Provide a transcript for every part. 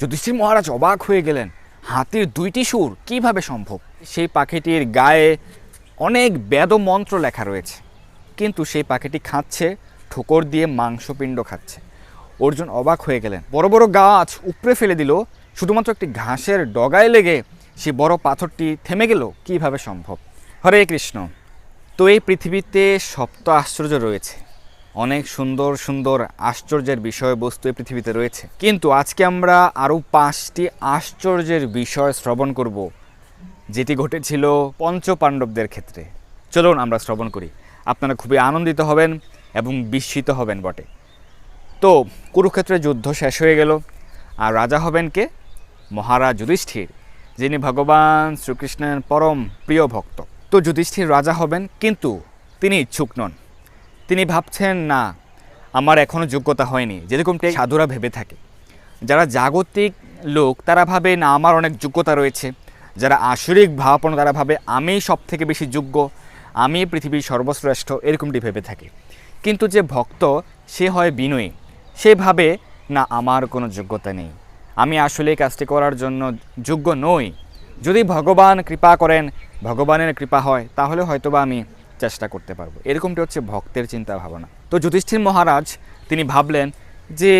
যুধিষ্ঠির মহারাজ অবাক হয়ে গেলেন, হাতির দুইটি সুর কীভাবে সম্ভব? সেই পাখিটির গায়ে অনেক বেদ মন্ত্র লেখা রয়েছে, কিন্তু সেই পাখিটি খাচ্ছে, ঠোকর দিয়ে মাংসপিণ্ড খাচ্ছে। অর্জুন অবাক হয়ে গেলেন। বড় বড় গাছ উপড়ে ফেলে দিল, শুধুমাত্র একটি ঘাসের ডগায় লেগে সেই বড় পাথরটি থেমে গেল, কীভাবে সম্ভব? হরে কৃষ্ণ। তো এই পৃথিবীতে সপ্ত আশ্চর্য রয়েছে। অনেক সুন্দর সুন্দর আশ্চর্যের বিষয়বস্তু এই পৃথিবীতে রয়েছে। কিন্তু আজকে আমরা আরও পাঁচটি আশ্চর্যের বিষয় শ্রবণ করব, যেটি ঘটেছিল পঞ্চপাণ্ডবদের ক্ষেত্রে। চলুন আমরা শ্রবণ করি। আপনারা খুবই আনন্দিত হবেন এবং বিস্মিত হবেন বটে। তো, কুরুক্ষেত্রের যুদ্ধ শেষ হয়ে গেল, আর রাজা হবেন কে? মহারাজ যুধিষ্ঠির, যিনি ভগবান শ্রীকৃষ্ণের পরম প্রিয় ভক্ত। তো যুধিষ্ঠির রাজা হবেন, কিন্তু তিনি ইচ্ছুক নন। তিনি ভাবছেন না আমার এখনও যোগ্যতা হয়নি। যেরকমটি সাধুরা ভেবে থাকে। যারা জাগতিক লোক তারা ভাবে না আমার অনেক যোগ্যতা রয়েছে। যারা আসরিক ভাবাপন তারা ভাবে আমি সব থেকে বেশি যোগ্য আমি পৃথিবীর সর্বশ্রেষ্ঠ এরকমটি ভেবে থাকে। কিন্তু যে ভক্ত সে হয় বিনয়ী। সে ভাবে না আমার কোনো যোগ্যতা নেই। আমি আসলে এই কাজটি করার জন্য যোগ্য নই। যদি ভগবান কৃপা করেন ভগবানের কৃপা হয় তাহলে হয়তোবা আমি চেষ্টা করতে পারব। এরকমটি হচ্ছে ভক্তের চিন্তা ভাবনা তো যুধিষ্ঠির মহারাজ, তিনি ভাবলেন যে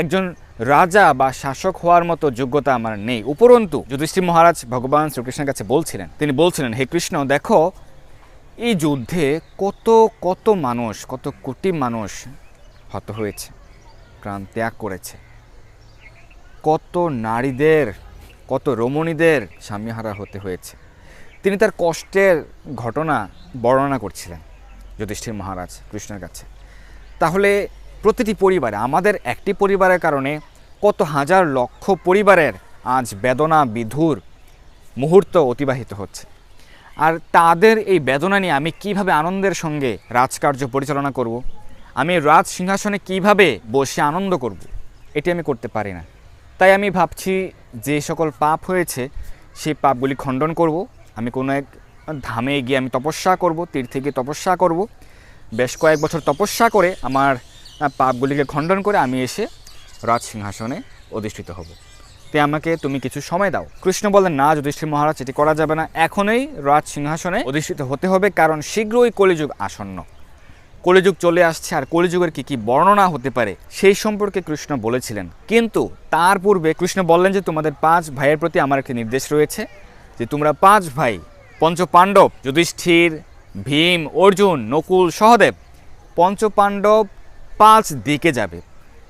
একজন রাজা বা শাসক হওয়ার মতো যোগ্যতা আমার নেই। উপরন্তু, যুধিষ্ঠির মহারাজ ভগবান শ্রীকৃষ্ণের কাছে বলছিলেন, তিনি বলছিলেন, হে কৃষ্ণ, দেখো, এই যুদ্ধে কত কত মানুষ, কত কোটি মানুষ হত হয়েছে, প্রাণ ত্যাগ করেছে। কত নারীদের, কত রমণীদের স্বামীহারা হতে হয়েছে। তিনি তার কষ্টের ঘটনা বর্ণনা করছিলেন যুধিষ্ঠির মহারাজ কৃষ্ণের কাছে তাহলে প্রতিটি পরিবারে, আমাদের একটি পরিবারের কারণে কত হাজার লক্ষ পরিবারের আজ বেদনা বিধুর মুহূর্ত অতিবাহিত হচ্ছে আর তাদের এই বেদনা নিয়ে আমি কীভাবে আনন্দের সঙ্গে রাজকার্য পরিচালনা করব। আমি রাজ সিংহাসনে কীভাবে বসে আনন্দ করব। এটি আমি করতে পারি না তাই আমি ভাবছি, যে সকল পাপ হয়েছে, সেই পাপগুলি খণ্ডন করব আমি কোনো এক ধামে গিয়ে আমি তপস্যা করব, তীর্থে গিয়ে তপস্যা করব। বেশ কয়েক বছর তপস্যা করে আমার পাপগুলিকে খণ্ডন করে আমি এসে রাজ সিংহাসনে অধিষ্ঠিত হব। তে আমাকে তুমি কিছু সময় দাও। কৃষ্ণ বলেন না যুধিষ্ঠির মহারাজ, এটি করা যাবে না। এখনই রাজ সিংহাসনে অধিষ্ঠিত হতে হবে, কারণ শীঘ্রই কলিযুগ আসন্ন। কলিযুগ চলে আসছে, আর কলিযুগের কি কি বর্ণনা হতে পারে, সেই সম্পর্কে কৃষ্ণ বলেছিলেন। কিন্তু তার পূর্বে কৃষ্ণ বললেন যে, তোমাদের পাঁচ ভাইয়ের প্রতি আমার একটি নির্দেশ রয়েছে। যে তোমরা পাঁচ ভাই, পঞ্চপাণ্ডব, যুধিষ্ঠির, ভীম, অর্জুন, নকুল, সহদেব, পঞ্চপাণ্ডব পাঁচ দিকে যাবে।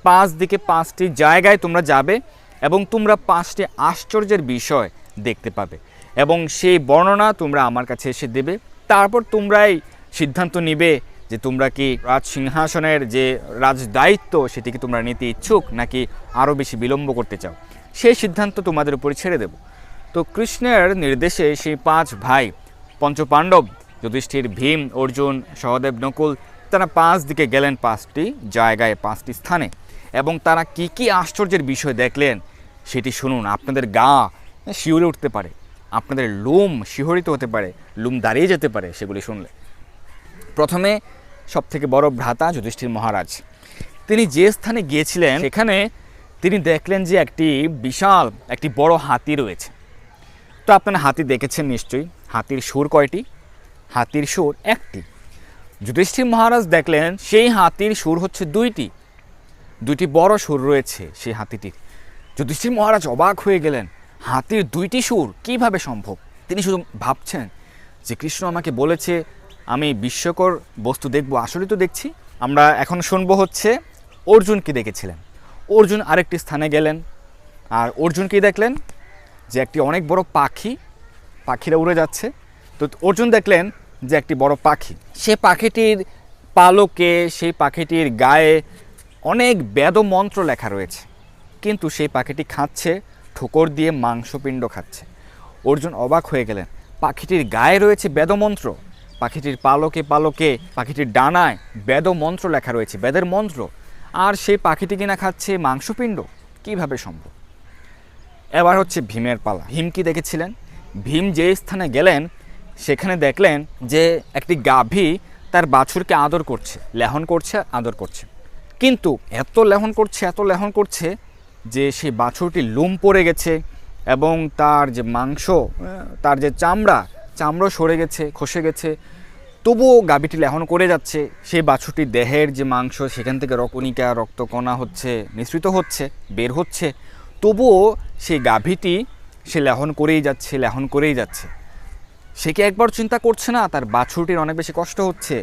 পাঁচ দিকে পাঁচটি জায়গায় তোমরা যাবে এবং তোমরা পাঁচটি আশ্চর্যের বিষয় দেখতে পাবে এবং সেই বর্ণনা তোমরা আমার কাছে এসে দেবে। তারপর তোমরাই সিদ্ধান্ত নিবে যে তোমরা কি রাজ সিংহাসনের যে রাজ দায়িত্ব সেটিকে তোমরা নিতে ইচ্ছুক নাকি আরও বেশি বিলম্ব করতে চাও। সেই সিদ্ধান্ত তোমাদের উপরে ছেড়ে দেব। তো কৃষ্ণের নির্দেশে সেই পাঁচ ভাই, পঞ্চপাণ্ডব, যুধিষ্ঠির ভীম, অর্জুন, সহদেব নকুল, তারা পাঁচ দিকে গেলেন পাঁচটি জায়গায়, পাঁচটি স্থানে। এবং তারা কি কি আশ্চর্যের বিষয় দেখলেন, সেটি শুনুন। আপনাদের গা শিউরে উঠতে পারে, আপনাদের লোম শিহরিত হতে পারে, লোম দাঁড়িয়ে যেতে পারে, সেগুলি শুনলে। প্রথমে সব থেকে বড় ভ্রাতা যুধিষ্ঠির মহারাজ। তিনি যে স্থানে গিয়েছিলেন, সেখানে তিনি দেখলেন যে একটি বিশাল, একটি বড় হাতি রয়েছে। তো আপনারা হাতি দেখেছেন নিশ্চয়ই। হাতির সুর কয়টি? হাতির সুর একটি। যুধিষ্ঠির মহারাজ দেখলেন, সেই হাতির সুর হচ্ছে দুইটি। দুইটি বড় সুর রয়েছে সেই হাতিটির। যুধিষ্ঠির মহারাজ অবাক হয়ে গেলেন, হাতির দুইটি সুর কীভাবে সম্ভব? তিনি শুধু ভাবছেন, যে কৃষ্ণ আমাকে বলেছে, আমি বিশ্বকর বস্তু দেখব আসলে তো দেখছি। আমরা এখন শুনব হচ্ছে, অর্জুন কি দেখেছিলেন? অর্জুন আরেকটি স্থানে গেলেন, আর অর্জুন কি দেখলেন? যে একটি অনেক বড় পাখি, পাখিরা উড়ে যাচ্ছে। তো অর্জুন দেখলেন যে একটি বড় পাখি। সে পাখিটির পালকে, সেই পাখিটির গায়ে অনেক বেদ মন্ত্র লেখা রয়েছে। কিন্তু সেই পাখিটি খাচ্ছে, ঠোকর দিয়ে মাংসপিণ্ড খাচ্ছে। অর্জুন অবাক হয়ে গেলেন। পাখিটির গায়ে রয়েছে বেদমন্ত্র পাখিটির পালকে পালকে, পাখিটির ডানায় বেদ মন্ত্র লেখা রয়েছে, বেদের মন্ত্র। আর সেই পাখিটি কিনা খাচ্ছে মাংসপিণ্ড। কীভাবে সম্ভব? এবার হচ্ছে ভীমের পালা। ভীম কি দেখেছিলেন? ভীম যে স্থানে গেলেন, সেখানে দেখলেন যে একটি গাভী তার বাছুরকে আদর করছে, লেহন করছে, আদর করছে। কিন্তু এত লেহন করছে, এত লেহন করছে যে সেই বাছুরটি লোম পড়ে গেছে এবং তার যে মাংস তার যে চামড়া চামড়া সরে গেছে, খসে গেছে। তবুও গাভীটি লেহন করে যাচ্ছে। সেই বাছুরটির দেহের যে মাংস, সেখান থেকে রকণিকা রক্তকণা হচ্ছে, মিশ্রিত হচ্ছে, বের হচ্ছে। তবুও সেই গাভীটি সে লেহন করেই যাচ্ছে, লেহন করেই যাচ্ছে। সে কি একবার চিন্তা করছে না তার বাছুরটির অনেক বেশি কষ্ট হচ্ছে?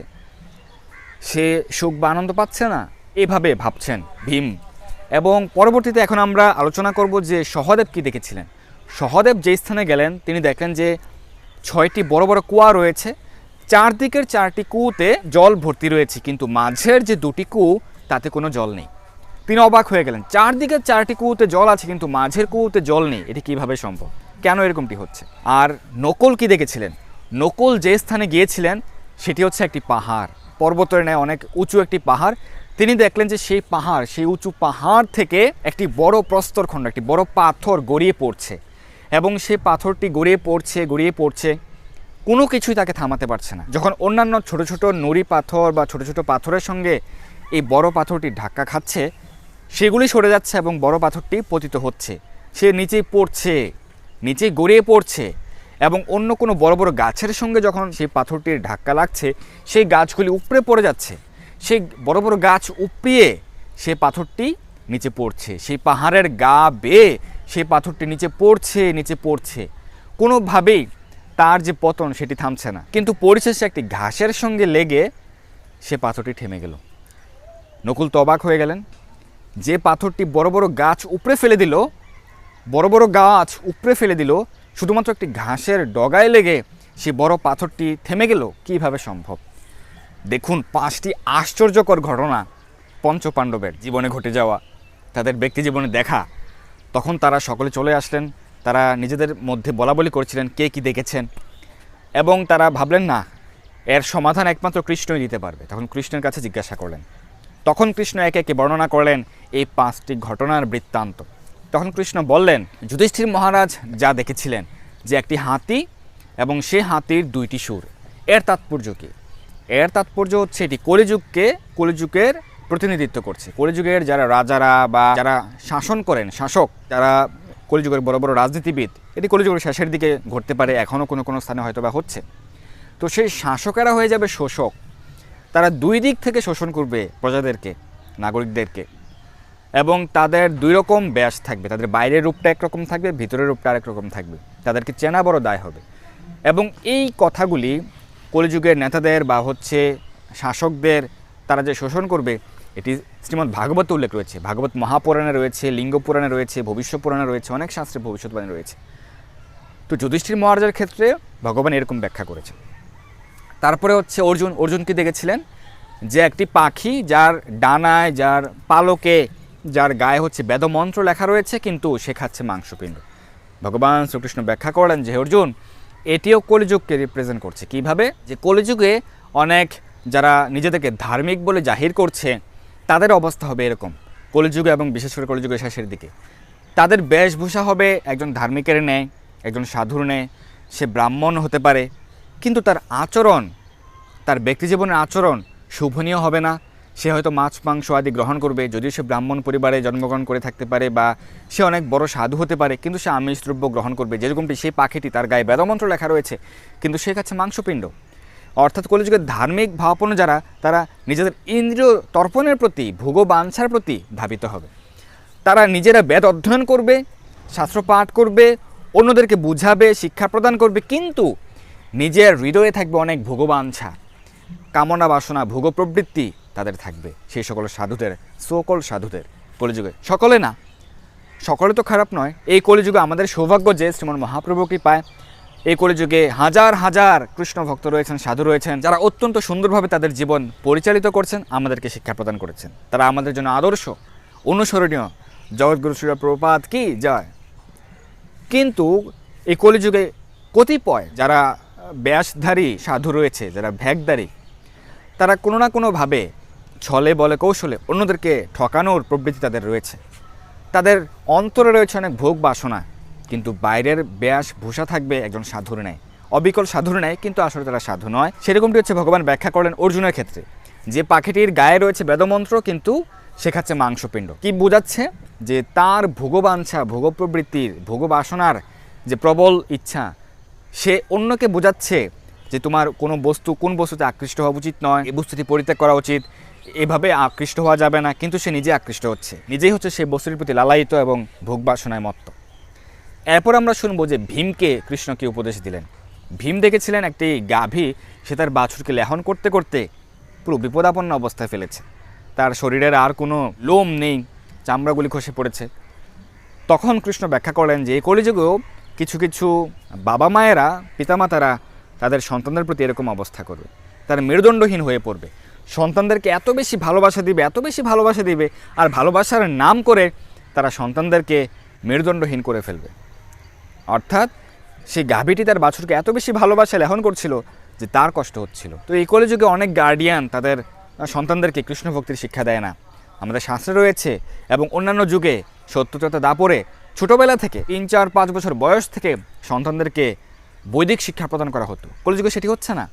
সে সুখ বা আনন্দ পাচ্ছে না? এভাবে ভাবছেন ভীম। এবং পরবর্তীতে এখন আমরা আলোচনা করব যে সহদেব কি দেখেছিলেন? সহদেব যে স্থানে গেলেন, তিনি দেখলেন যে ছয়টি বড় বড় কুয়া রয়েছে। চারদিকের চারটি কুয়োতে জল ভর্তি রয়েছে, কিন্তু মাঝের যে দুটি কুয়ো, তাতে কোনো জল নেই। তিনি অবাক হয়ে গেলেন। চারদিকে চারটি কুয়োতে জল আছে, কিন্তু মাঝের কুয়োতে জল নেই। এটি কীভাবে সম্ভব? কেন এরকমটি হচ্ছে? আর নকল কি দেখেছিলেন? নকল যে স্থানে গিয়েছিলেন, সেটি হচ্ছে একটি পাহাড়। পর্বতের ন্যায় অনেক উঁচু একটি পাহাড়। তিনি দেখলেন যে সেই পাহাড়, সেই উঁচু পাহাড় থেকে একটি বড় প্রস্তরখণ্ড, একটি বড় পাথর গড়িয়ে পড়ছে। এবং সেই পাথরটি গড়িয়ে পড়ছে গড়িয়ে পড়ছে। কোনো কিছুই তাকে থামাতে পারছে না। যখন অন্যান্য ছোট ছোট নুড়ি পাথর বা ছোট ছোট পাথরের সঙ্গে এই বড় পাথরটি ধাক্কা খাচ্ছে সেগুলি সরে যাচ্ছে এবং বড় পাথরটি পতিত হচ্ছে। সে নিচেই পড়ছে নিচে গড়িয়ে পড়ছে এবং অন্য কোনো বড় বড় গাছের সঙ্গে যখন সেই পাথরটির ধাক্কা লাগছে, সেই গাছগুলি উপড়ে পড়ে যাচ্ছে। সেই বড় বড় গাছ উপড়িয়ে সে পাথরটি নিচে পড়ছে। সেই পাহাড়ের গা বেয়ে সেই পাথরটি নিচে পড়ছে নিচে পড়ছে। কোনোভাবেই তার যে পতন সেটি থামছে না। কিন্তু পরিশেষে একটি ঘাসের সঙ্গে লেগে সে পাথরটি থেমে গেল। নকুল তবাক হয়ে গেলেন। যে পাথরটি বড় বড় গাছ উপড়ে ফেলে দিল, বড় বড় গাছ উপড়ে ফেলে দিল, শুধুমাত্র একটি ঘাসের ডগায় লেগে সে বড় পাথরটি থেমে গেল, কীভাবে সম্ভব? দেখুন, পাঁচটি আশ্চর্যকর ঘটনা পঞ্চপাণ্ডবের জীবনে ঘটে যাওয়া, তাদের ব্যক্তি জীবনে দেখা। তখন তারা সকলে চলে আসলেন, তারা নিজেদের মধ্যে বলা বলি করছিলেন কে কি দেখেছেন, এবং তারা ভাবলেন, না, এর সমাধান একমাত্র কৃষ্ণই দিতে পারবে। তখন কৃষ্ণের কাছে জিজ্ঞাসা করলেন তখন কৃষ্ণ একে একে বর্ণনা করলেন এই পাঁচটি ঘটনার বৃত্তান্ত। তখন কৃষ্ণ বললেন, যুধিষ্ঠির মহারাজ যা দেখেছিলেন, যে একটি হাতি এবং সে হাতির দুইটি সুর, এর তাৎপর্য কী? এর তাৎপর্য হচ্ছে এটি কলিযুগকে কলিযুগের প্রতিনিধিত্ব করছে। কলিযুগের যারা রাজারা বা যারা শাসন করেন, শাসক, যারা কলিযুগের বড় বড় রাজনীতিবিদ, এটি কলিযুগের শেষের দিকে ঘটতে পারে, এখনও কোনো কোনো স্থানে হয়তো বা হচ্ছে। তো সেই শাসকেরা হয়ে যাবে শোষক তারা দুই দিক থেকে শোষণ করবে প্রজাদেরকে, নাগরিকদেরকে। এবং তাদের দুই রকম ব্যাস থাকবে, তাদের বাইরের রূপটা একরকম থাকবে, ভিতরের রূপটা আরেক রকম থাকবে। তাদেরকে চেনা বড় দায় হবে। এবং এই কথাগুলি কলিযুগের নেতাদের বা হচ্ছে শাসকদের তারা যে শোষণ করবে, এটি শ্রীমদ্ ভাগবত উল্লেখ রয়েছে। ভাগবত মহাপুরাণে রয়েছে, লিঙ্গ পুরাণে রয়েছে, ভবিষ্য পুরাণে রয়েছে, অনেক শাস্ত্রে ভবিষ্যৎবাণী রয়েছে। তো যুধিষ্ঠির মহারাজের ক্ষেত্রে ভগবান এরকম ব্যাখ্যা করেছে তারপরে হচ্ছে অর্জুন অর্জুন কি দেখেছিলেন? যে একটি পাখি যার ডানায়, যার পালকে, যার গায়ে হচ্ছে বেদমন্ত্র লেখা রয়েছে, কিন্তু সে খাচ্ছে মাংসপিণ্ড। ভগবান শ্রীকৃষ্ণ ব্যাখ্যা করেন যে অর্জুন, এটিও কলিযুগকে রিপ্রেজেন্ট করছে। কীভাবে? যে কলিযুগে অনেক যারা নিজেদেরকে ধার্মিক বলে জাহির করছে, তাদের অবস্থা হবে এরকম। কলিযুগে এবং বিশেষ করে কলিযুগের শেষের দিকে। তাদের বেশভূষা হবে একজন ধার্মিকের ন্যায়, একজন সাধুর ন্যায়। সে ব্রাহ্মণ হতে পারে, কিন্তু তার আচরণ তার ব্যক্তিজীবনের আচরণ শুভনীয় হবে না। সে হয়তো মাছ, মাংস আদি গ্রহণ করবে, যদিও সে ব্রাহ্মণ পরিবারে জন্মগ্রহণ করে থাকতে পারে বা সে অনেক বড় সাধু হতে পারে, কিন্তু সে আমিষ দ্রব্য গ্রহণ করবে। যেরকমটি সেই পাখিটি তার গায়ে বেদমন্ত্র লেখা রয়েছে, কিন্তু সে খাচ্ছে মাংসপিণ্ড। অর্থাৎ কলিযুগের ধার্মিক ভাবাপন্ন যারা, তারা নিজেদের ইন্দ্রিয় তর্পণের প্রতি ভোগবাঞ্ছার প্রতি ধাবিত হবে। তারা নিজেরা বেদ অধ্যয়ন করবে, শাস্ত্র পাঠ করবে, অন্যদেরকে বুঝাবে, শিক্ষা প্রদান করবে, কিন্তু নিজের হৃদয়ে থাকবে অনেক ভোগবাঞ্ছা কামনা বাসনা ভোগ প্রবৃত্তি তাদের থাকবে। সেই সকল সাধুদের সকল সাধুদের। কলিযুগে। সকলে না, সকলে তো খারাপ নয়। এই কলিযুগে আমাদের সৌভাগ্য যে শ্রীমন মহাপ্রভু কৃপায় এই কলিযুগে হাজার হাজার কৃষ্ণ ভক্ত রয়েছেন, সাধু রয়েছেন, যারা অত্যন্ত সুন্দরভাবে তাদের জীবন পরিচালিত করছেন, আমাদেরকে শিক্ষা প্রদান করেছেন। তারা আমাদের জন্য আদর্শ, অনুসরণীয়। জগৎগুরু শ্রী প্রপাত কি জয়। কিন্তু এই কলিযুগে কতিপয় যারা ব্যাসধারী সাধু রয়েছে, যারা ভ্যাগধারী তারা কোনো না কোনোভাবে ছলে বলে কৌশলে অন্যদেরকে ঠকানোর প্রবৃত্তি তাদের রয়েছে। তাদের অন্তরে রয়েছে অনেক ভোগ বাসনা, কিন্তু বাইরের ব্যাস ভূষা থাকবে একজন সাধুর নেয় অবিকল সাধুর নেয় কিন্তু আসলে তারা সাধু নয়। সেরকমটি হচ্ছে ভগবান ব্যাখ্যা করলেন অর্জুনের ক্ষেত্রে। যে পাখিটির গায়ে রয়েছে বেদমন্ত্র, কিন্তু শেখাচ্ছে মাংসপিণ্ড। কি বোঝাচ্ছে? যে তার ভোগবাঞ্ছা, ভোগপ্রবৃত্তির, ভোগবাসনার যে প্রবল ইচ্ছা, সে অন্যকে বোঝাচ্ছে যে তোমার কোনো বস্তু, কোন বস্তুতে আকৃষ্ট হওয়া উচিত নয় এই বস্তুটি পরিত্যাগ করা উচিত, এভাবে আকৃষ্ট হওয়া যাবে না, কিন্তু সে নিজে আকৃষ্ট হচ্ছে। নিজেই হচ্ছে সেই বস্তুটির প্রতি লালায়িত এবং ভোগবাসনায় মত্ত। এরপর আমরা শুনব যে ভীমকে কৃষ্ণ কি উপদেশ দিলেন। ভীম দেখেছিলেন একটি গাভী, সে তার বাছুরকে লেহন করতে করতে পুরো বিপদাপন্ন অবস্থায় ফেলেছে। তার শরীরের আর কোনো লোম নেই, চামড়াগুলি খসে পড়েছে। তখন কৃষ্ণ ব্যাখ্যা করলেন যে, এই কলিযুগেও কিছু কিছু বাবা মায়েরা পিতামাতারা তাদের সন্তানদের প্রতি এরকম অবস্থা করবে। তারা মেরুদণ্ডহীন হয়ে পড়বে। সন্তানদেরকে এত বেশি ভালোবাসা দিবে, এত বেশি ভালোবাসা দিবে, আর ভালোবাসার নাম করে তারা সন্তানদেরকে মেরুদণ্ডহীন করে ফেলবে। অর্থাৎ সেই গাভীটি তার বাছুরকে এত বেশি ভালোবাসা লেহন করছিল যে তার কষ্ট হচ্ছিল। তো এই কলিযুগে অনেক গার্ডিয়ান তাদের সন্তানদেরকে কৃষ্ণ ভক্তির শিক্ষা দেয় না। আমাদের শাস্ত্রে রয়েছে এবং অন্যান্য যুগে সত্যতা দাপরে ছোটোবেলা থেকে তিন, চার, পাঁচ বছর বয়স থেকে সন্তানদেরকে বৈদিক শিক্ষা প্রদান করা হতো। কলিযুগে সেটি হচ্ছে না।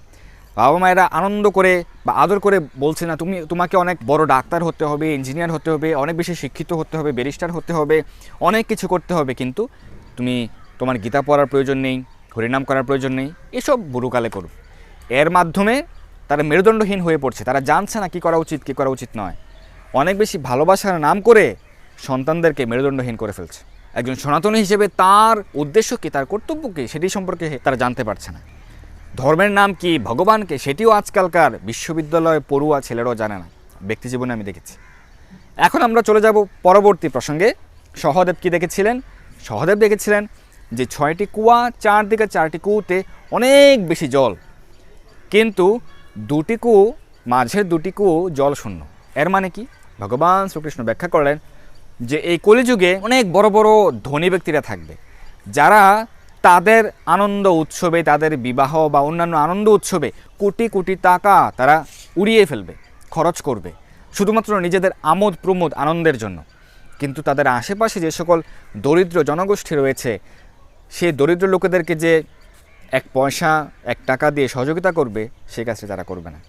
বাবা মায়েরা আনন্দ করে বা আদর করে বলছে না, তুমি, তোমাকে অনেক বড় ডাক্তার হতে হবে, ইঞ্জিনিয়ার হতে হবে, অনেক বেশি শিক্ষিত হতে হবে, ব্যারিস্টার হতে হবে, অনেক কিছু করতে হবে, কিন্তু তুমি তোমার গীতা পড়ার প্রয়োজন নেই, হরিনাম করার প্রয়োজন নেই, এসব বুড়োকালে করো। এর মাধ্যমে তারা মেরুদণ্ডহীন হয়ে পড়ছে। তারা জানছে না কী করা উচিত, কী করা উচিত নয়। অনেক বেশি ভালোবাসার নাম করে সন্তানদেরকে মেরুদণ্ডহীন করে ফেলছে। একজন সনাতনী হিসেবে তার উদ্দেশ্য কী, তার কর্তব্য কী, সেটি সম্পর্কে তারা জানতে পারছে না। ধর্মের নাম কি, ভগবানকে, সেটিও আজকালকার বিশ্ববিদ্যালয়ে পড়ুয়া ছেলেরাও জানে না। ব্যক্তি জীবনে আমি দেখেছি। এখন আমরা চলে যাব পরবর্তী প্রসঙ্গে। সহদেব কি দেখেছিলেন? সহদেব দেখেছিলেন যে ছয়টি কুয়া চারদিকে চারটি কুয়োতে অনেক বেশি জল। কিন্তু দুটি কুয়ো, মাঝের দুটি কুয়ো জল শূন্য এর মানে কি? ভগবান শ্রীকৃষ্ণ ব্যাখ্যা করলেন যে এই কলিযুগে অনেক বড় বড় ধনী ব্যক্তিরা থাকবে। যারা তাদের আনন্দ উৎসবে, তাদের বিবাহ বা অন্যান্য আনন্দ উৎসবে কোটি কোটি টাকা তারা উড়িয়ে ফেলবে, খরচ করবে, শুধুমাত্র নিজেদের আমোদ প্রমোদ আনন্দের জন্য। কিন্তু তাদের আশেপাশে যে সকল দরিদ্র জনগোষ্ঠী রয়েছে, সেই দরিদ্র লোকেদেরকে যে এক পয়সা, এক টাকা দিয়ে সহযোগিতা করবে, সে কাজটি তারা করবে না।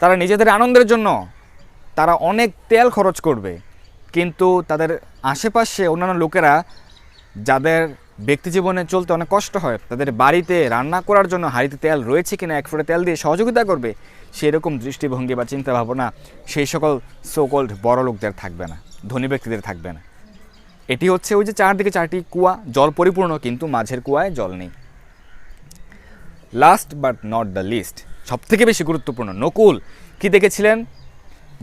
তারা নিজেদের আনন্দের জন্য তারা অনেক তেল খরচ করবে কিন্তু তাদের আশেপাশে অন্যান্য লোকেরা যাদের ব্যক্তি জীবনে চলতে অনেক কষ্ট হয়, তাদের বাড়িতে রান্না করার জন্য হাঁড়িতে তেল রয়েছে কিনা, এক ফোঁটা তেল দিয়ে সহযোগিতা করবে, সেরকম দৃষ্টিভঙ্গি বা চিন্তা ভাবনা সেই সকল সোকল্ড বড় লোকদের থাকবে না, ধনী ব্যক্তিদের থাকবে না। এটি হচ্ছে ওই যে চারদিকে চারটি কুয়া, জল পরিপূর্ণ কিন্তু মাঝের কুয়ায় জল নেই। Last but not the least সব থেকে বেশি গুরুত্বপূর্ণ নকুল, কি দেখেছিলেন?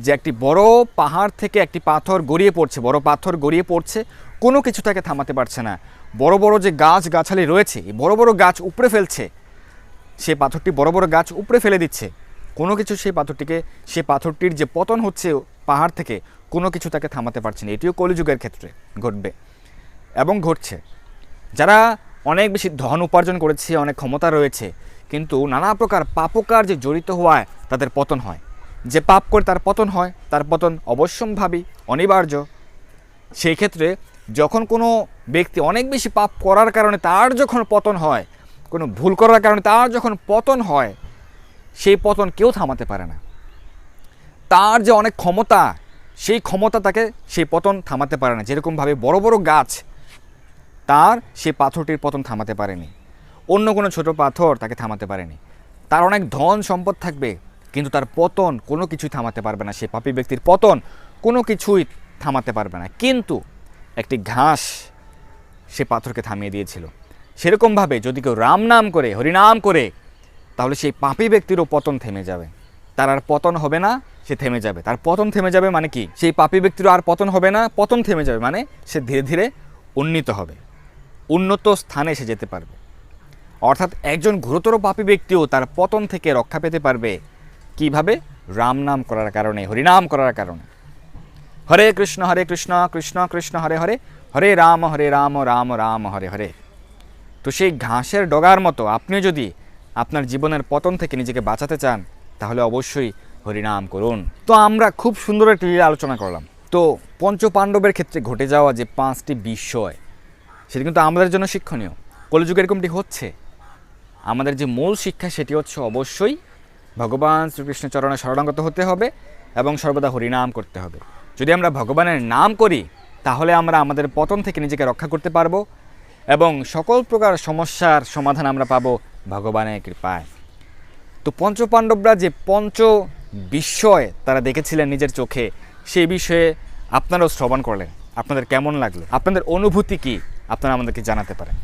যে একটি বড় পাহাড় থেকে একটি পাথর গড়িয়ে পড়ছে, বড় পাথর গড়িয়ে পড়ছে, কোনো কিছু তাকে থামাতে পারছে না। বড় বড় যে গাছ গাছালি রয়েছে বড় বড় গাছ উপড়ে ফেলছে, সে পাথরটি বড় বড় গাছ উপড়ে ফেলে দিচ্ছে। কোনো কিছু সেই পাথরটিকে, সে পাথরটির যে পতন হচ্ছে পাহাড় থেকে, কোনো কিছু তাকে থামাতে পারছে না। এটিও কলিযুগের ক্ষেত্রে ঘটবে এবং ঘটছে। যারা অনেক বেশি ধন উপার্জন করেছে, অনেক ক্ষমতা রয়েছে, কিন্তু নানা প্রকার পাপকার যে জড়িত হওয়ায় তাদের পতন হয়। যে পাপ করে তার পতন হয়, তার পতন অবশ্যম্ভাবী, অনিবার্য। সেই ক্ষেত্রে যখন কোনো ব্যক্তি অনেক বেশি পাপ করার কারণে তার যখন পতন হয়, কোনো ভুল করার কারণে তার যখন পতন হয়, সেই পতন কেউ থামাতে পারে না। তার যে অনেক ক্ষমতা, সেই ক্ষমতা তাকে সেই পতন থামাতে পারে না। যেরকমভাবে বড় বড় গাছ, তার সেই পাথরটির পতন থামাতে পারেনি। অন্য কোনো ছোট পাথর তাকে থামাতে পারেনি। তার অনেক ধন সম্পদ থাকবে কিন্তু তার পতন কোনো কিছুই থামাতে পারবে না। সেই পাপী ব্যক্তির পতন কোনো কিছুই থামাতে পারবে না। কিন্তু একটি ঘাস সে পাথরকে থামিয়ে দিয়েছিল। সেরকমভাবে যদি কেউ রাম নাম করে হরিনাম করে, তাহলে সেই পাপী ব্যক্তিরও পতন থেমে যাবে। তার আর পতন হবে না, সে থেমে যাবে। তার পতন থেমে যাবে মানে কি? সেই পাপী ব্যক্তিরও আর পতন হবে না, পতন থেমে যাবে মানে সে ধীরে ধীরে উন্নীত হবে। উন্নত স্থানে সে যেতে পারবে। অর্থাৎ একজন গুরুতর পাপী ব্যক্তিও তার পতন থেকে রক্ষা পেতে পারবে কীভাবে? রাম নাম করার কারণে, হরিনাম করার কারণে। হরে কৃষ্ণ হরে কৃষ্ণ কৃষ্ণ কৃষ্ণ, হরে হরে। হরে রাম হরে রাম রাম রাম, হরে হরে। তো সেই ঘাসের ডগার মতো আপনিও যদি আপনার জীবনের পতন থেকে নিজেকে বাঁচাতে চান, তাহলে অবশ্যই হরিনাম করুন। তো আমরা খুব সুন্দর একটি আলোচনা করলাম। তো পঞ্চ পাণ্ডবের ক্ষেত্রে ঘটে যাওয়া যে পাঁচটি বিষয়, সেটি কিন্তু আমাদের জন্য শিক্ষণীয়। কলিযুগে এরকমটি হচ্ছে। আমাদের যে মূল শিক্ষা, সেটি হচ্ছে অবশ্যই ভগবান শ্রীকৃষ্ণ চরণে শরণাগত হতে হবে এবং সর্বদা হরিনাম করতে হবে। যদি আমরা ভগবানের নাম করি, তাহলে আমরা আমাদের পতন থেকে নিজেকে রক্ষা করতে পারব এবং সকল প্রকার সমস্যার সমাধান আমরা পাবো ভগবানের কৃপায়। তো পঞ্চপাণ্ডবরা যে পঞ্চ বিস্ময় তারা দেখেছিলেন নিজের চোখে, সেই বিষয়ে আপনারাও শ্রবণ করলেন। আপনাদের কেমন লাগল? আপনাদের অনুভূতি কি? আপনারা আমাদেরকে জানাতে পারেন।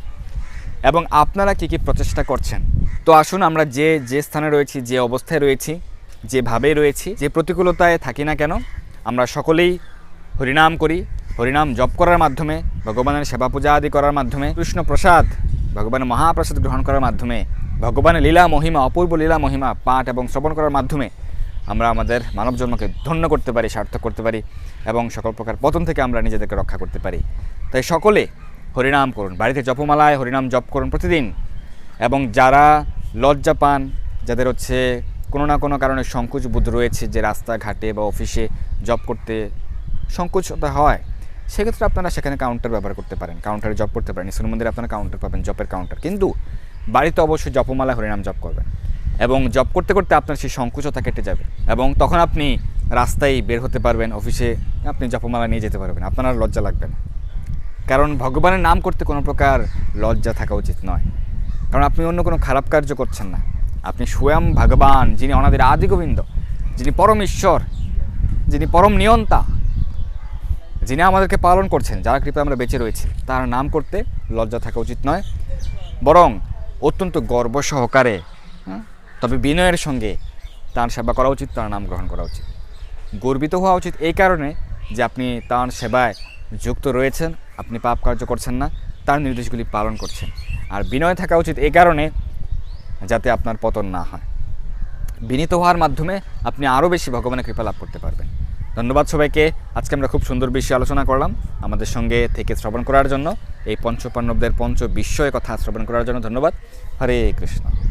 এবং আপনারা কি কি প্রচেষ্টা করছেন? তো আসুন আমরা যে যে স্থানে রয়েছি, যে অবস্থায় রয়েছি যেভাবে রয়েছি, যে প্রতিকূলতায় থাকি না কেন, আমরা সকলেই হরিনাম করি, হরিনাম জপ করার মাধ্যমে, ভগবানের সেবা পূজা আদি করার মাধ্যমে, কৃষ্ণ প্রসাদ ভগবানের মহাপ্রসাদ গ্রহণ করার মাধ্যমে, ভগবানের লীলা, মহিমা, অপূর্ব লীলা, মহিমা, পাঠ এবং শ্রবণ করার মাধ্যমে আমরা আমাদের মানব জন্মকে ধন্য করতে পারি, সার্থক করতে পারি এবং সকল প্রকার পতন থেকে আমরা নিজেদেরকে রক্ষা করতে পারি। তাই সকলে হরিনাম করুন। বাড়িতে জপমালায় হরিনাম জপ করুন প্রতিদিন। এবং যারা লজ্জা পান, যাদের হচ্ছে কোনো না কোনো কারণে সংকোচ বোধ রয়েছে যে রাস্তাঘাটে বা অফিসে জব করতে সংকোচতা হয়, সেক্ষেত্রে আপনারা সেখানে কাউন্টার ব্যবহার করতে পারেন। কাউন্টারে জব করতে পারেন। ইসলাম মন্দিরে আপনারা কাউন্টার পাবেন জবের কাউন্টার কিন্তু বাড়িতে অবশ্যই জপমালা হরিনাম জপ করবেন। এবং জব করতে করতে আপনার সেই সংকোচতা কেটে যাবে। এবং তখন আপনি রাস্তায় বের হতে পারবেন, অফিসে আপনি জপমালা নিয়ে যেতে পারবেন। আপনার লজ্জা লাগবে না। কারণ ভগবানের নাম করতে কোনো প্রকার লজ্জা থাকা উচিত নয়। কারণ আপনি অন্য কোনো খারাপ কার্য করছেন না। আপনি স্বয়ং ভগবান, যিনি অনাদের আদি গোবিন্দ যিনি পরম ঈশ্বর, যিনি পরম নিয়ন্তা, যিনি আমাদেরকে পালন করছেন, যার কৃপা আমরা বেঁচে রয়েছি, তার নাম করতে লজ্জা থাকা উচিত নয়। বরং অত্যন্ত গর্ব সহকারে তবে বিনয়ের সঙ্গে তার সেবা করা উচিত, তার নাম গ্রহণ করা উচিত। গর্বিত হওয়া উচিত এই কারণে যে আপনি তার সেবায় যুক্ত রয়েছেন। আপনি পাপ কার্য করছেন না, তার নির্দেশগুলি পালন করছেন। আর বিনয় থাকা উচিত এই কারণে যাতে আপনার পতন না হয়। বিনীত হওয়ার মাধ্যমে আপনি আরও বেশি ভগবানের কৃপা লাভ করতে পারবেন। ধন্যবাদ সবাইকে। আজকে আমরা খুব সুন্দর বিষয়ে আলোচনা করলাম। আমাদের সঙ্গে থেকে শ্রবণ করার জন্য, এই পঞ্চপাণ্ডবদের পঞ্চ বিস্ময় কথা শ্রবণ করার জন্য ধন্যবাদ। হরে কৃষ্ণ।